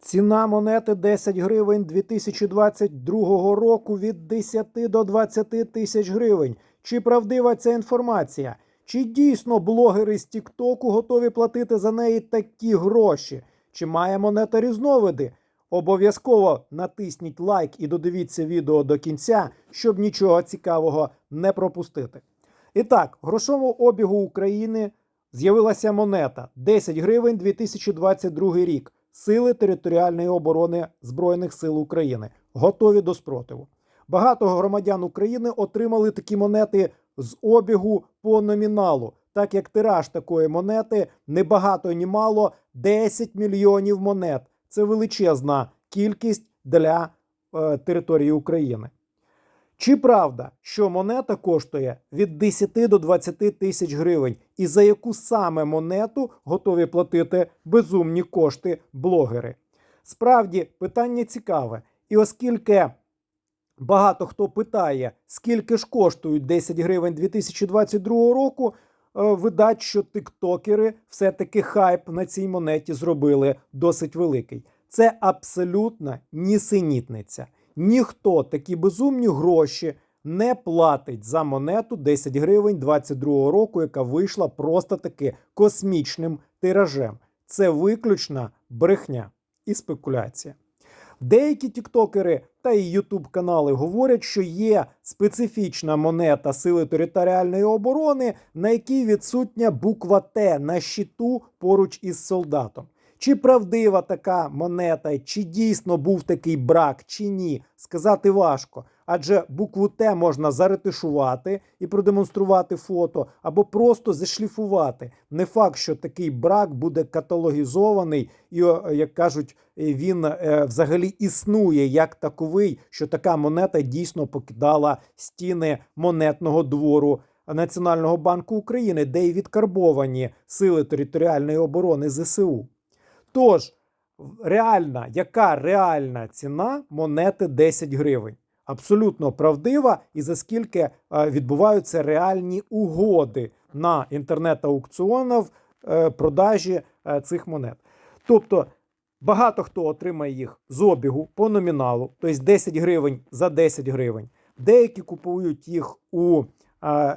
Ціна монети 10 гривень 2022 року від 10 до 20 тисяч гривень. Чи правдива ця інформація? Чи дійсно блогери з Тіктоку готові платити за неї такі гроші? Чи має монета різновиди? Обов'язково натисніть лайк і додивіться відео до кінця, щоб нічого цікавого не пропустити. І так, грошовому обігу України з'явилася монета 10 гривень 2022 рік. Сили територіальної оборони Збройних сил України готові до спротиву. Багато громадян України отримали такі монети з обігу по номіналу, так як тираж такої монети не багато ні мало 10 мільйонів монет. Це величезна кількість для е, території України. Чи правда, що монета коштує від 10 до 20 тисяч гривень, і за яку саме монету готові платити безумні кошти блогери? Справді питання цікаве. І оскільки багато хто питає, скільки ж коштують 10 гривень 2022 року, е, видать, що тиктокери все-таки хайп на цій монеті зробили досить великий. Це абсолютна нісенітниця. Ніхто такі безумні гроші не платить за монету 10 гривень 22 року, яка вийшла просто таки космічним тиражем. Це виключна брехня і спекуляція. Деякі тіктокери та і ютуб канали говорять, що є специфічна монета сили територіальної оборони, на якій відсутня буква Т на щиту поруч із солдатом. Чи правдива така монета, чи дійсно був такий брак, чи ні, сказати важко. Адже букву Т можна заретишувати і продемонструвати фото, або просто зашліфувати. Не факт, що такий брак буде каталогізований, і, як кажуть, він е, взагалі існує як таковий, що така монета дійсно покидала стіни монетного двору. Національного банку України, де й відкарбовані сили територіальної оборони ЗСУ. Тож, реальна, яка реальна ціна монети 10 гривень? Абсолютно правдива, і за скільки е, відбуваються реальні угоди на інтернет-аукціонах е, продажі е, цих монет. Тобто багато хто отримає їх з обігу по номіналу, тобто 10 гривень за 10 гривень. Деякі купують їх у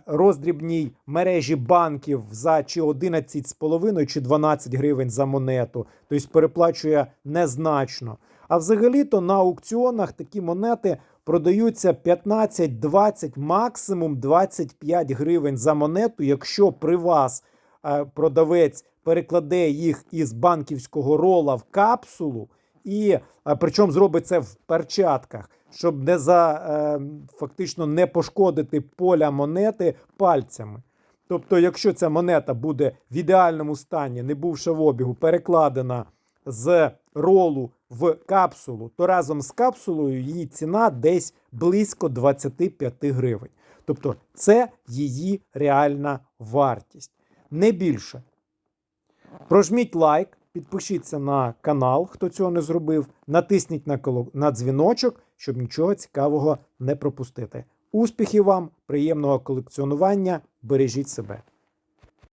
роздрібній мережі банків за чи 11,5 чи 12 гривень за монету, тобто переплачує незначно. А взагалі-то на аукціонах такі монети продаються 15, 20, максимум 25 гривень за монету, якщо при вас е, продавець перекладе їх із банківського рола в капсулу, і е, причому зробить це в перчатках, щоб не за е, фактично не пошкодити поля монети пальцями. Тобто, якщо ця монета буде в ідеальному стані, не бувши в обігу, перекладена з ролу в капсулу, то разом з капсулою її ціна десь близько 25 гривень. Тобто це її реальна вартість. Не більше. Прожміть лайк, підпишіться на канал, хто цього не зробив. Натисніть на, дзвіночок, щоб нічого цікавого не пропустити. Успіхів вам, приємного колекціонування, бережіть себе.